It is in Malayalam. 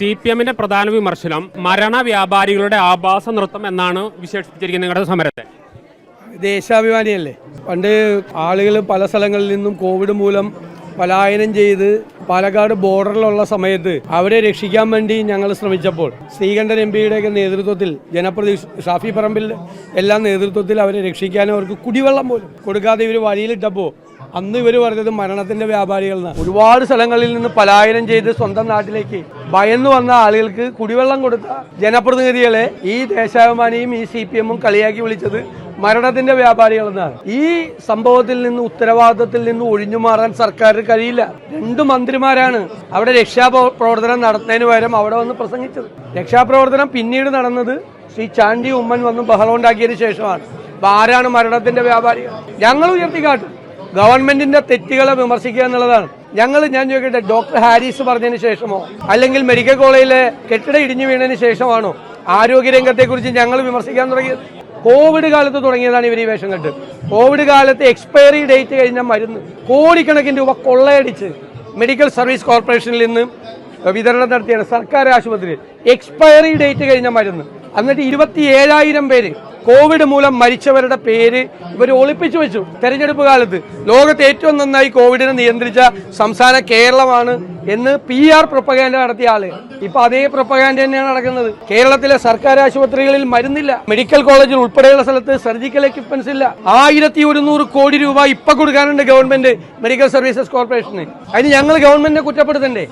സി പി എമ്മിന്റെ പ്രധാന വിമർശനം മരണ വ്യാപാരികളുടെ ആഭാസ നൃത്തം എന്നാണ് വിശേഷിപ്പിച്ചിരിക്കുന്നത് നിങ്ങളുടെ സമരത്തെ. ദേശാഭിമാനിയല്ലേ? പണ്ട് ആളുകൾ പല സ്ഥലങ്ങളിൽ നിന്നും കോവിഡ് മൂലം പലായനം ചെയ്ത് പാലക്കാട് ബോർഡറിലുള്ള സമയത്ത് അവരെ രക്ഷിക്കാൻ വേണ്ടി ഞങ്ങൾ ശ്രമിച്ചപ്പോൾ ശ്രീകണ്ഠൻ എം പിയുടെയൊക്കെ നേതൃത്വത്തിൽ ജനപ്രതി ഷാഫി പറമ്പിൽ എല്ലാ നേതൃത്വത്തിൽ അവരെ രക്ഷിക്കാൻ അവർക്ക് കുടിവെള്ളം പോലും കൊടുക്കാതെ ഇവർ വഴിയിലിട്ടപ്പോൾ അന്ന് ഇവർ പറഞ്ഞത് മരണത്തിന്റെ വ്യാപാരികൾ എന്നാണ് ഒരുപാട് സ്ഥലങ്ങളിൽ നിന്ന് പലായനം ചെയ്ത് സ്വന്തം നാട്ടിലേക്ക് ഭയന്ന് വന്ന ആളുകൾക്ക് കുടിവെള്ളം കൊടുത്ത ജനപ്രതിനിധികളെ ഈ ദേശാഭിമാനിയും ഈ സി പി എമ്മും കളിയാക്കി വിളിച്ചത് മരണത്തിന്റെ വ്യാപാരികൾ എന്നാണ്. ഈ സംഭവത്തിൽ നിന്ന് ഉത്തരവാദിത്തത്തിൽ നിന്ന് ഒഴിഞ്ഞു മാറാൻ സർക്കാരിന് കഴിയില്ല. രണ്ട് മന്ത്രിമാരാണ് അവിടെ രക്ഷാപ്രവർത്തനം നടത്തുന്നതിന് പകരം അവിടെ വന്ന് പ്രസംഗിച്ചത്. രക്ഷാപ്രവർത്തനം പിന്നീട് നടന്നത് ശ്രീ ചാണ്ടി ഉമ്മൻ വന്ന് ബഹളം ഉണ്ടാക്കിയതിനു ശേഷമാണ്. ആരാണ് മരണത്തിന്റെ വ്യാപാരികൾ? ഞങ്ങൾ ഉയർത്തിക്കാട്ടും ഗവൺമെന്റിന്റെ തെറ്റുകളെ വിമർശിക്കുക എന്നുള്ളതാണ്. ഞങ്ങൾ ഞാൻ ചോദിക്കട്ടെ ഡോക്ടർ ഹാരിസ് പറഞ്ഞതിന് ശേഷമോ? അല്ലെങ്കിൽ മെഡിക്കൽ കോളേജിലെ കെട്ടിടം ഇടിഞ്ഞു വീണതിന് ശേഷമാണോ ആരോഗ്യരംഗത്തെക്കുറിച്ച് ഞങ്ങൾ വിമർശിക്കാൻ തുടങ്ങിയത്? കോവിഡ് കാലത്ത് തുടങ്ങിയതാണ് ഇവർ ഈ വേഷം കെട്ട് കോവിഡ് കാലത്ത് എക്സ്പയറി ഡേറ്റ് കഴിഞ്ഞ മരുന്ന് കോടിക്കണക്കിന് രൂപ കൊള്ളയടിച്ച് മെഡിക്കൽ സർവീസ് കോർപ്പറേഷനിൽ നിന്ന് വിതരണം നടത്തിയാണ് സർക്കാർ ആശുപത്രി എക്സ്പയറി ഡേറ്റ് കഴിഞ്ഞ മരുന്ന്. എന്നിട്ട് ഇരുപത്തി ഏഴായിരം പേര് കോവിഡ് മൂലം മരിച്ചവരുടെ പേര് ഇവർ ഒളിപ്പിച്ചു വെച്ചു. തെരഞ്ഞെടുപ്പ് കാലത്ത് ലോകത്ത് ഏറ്റവും നന്നായി കോവിഡിനെ നിയന്ത്രിച്ച സംസ്ഥാന കേരളമാണ് എന്ന് പി ആർ പ്രൊപ്പഗാൻഡ നടത്തിയ ആൾ. ഇപ്പൊ അതേ പ്രൊപ്പഗാൻഡ തന്നെയാണ് നടക്കുന്നത്. കേരളത്തിലെ സർക്കാർ ആശുപത്രികളിൽ മരുന്നില്ല. മെഡിക്കൽ കോളേജിൽ ഉൾപ്പെടെയുള്ള സ്ഥലത്ത് സർജിക്കൽ എക്യുപ്മെന്റ്സ് ഇല്ല. ആയിരത്തി ഒരുന്നൂറ് കോടി രൂപ ഇപ്പൊ കൊടുക്കാനുണ്ട് ഗവൺമെന്റ് മെഡിക്കൽ സർവീസസ് കോർപ്പറേഷന്. അതിന് ഞങ്ങൾ ഗവൺമെന്റിനെ കുറ്റപ്പെടുത്തണ്ടേ?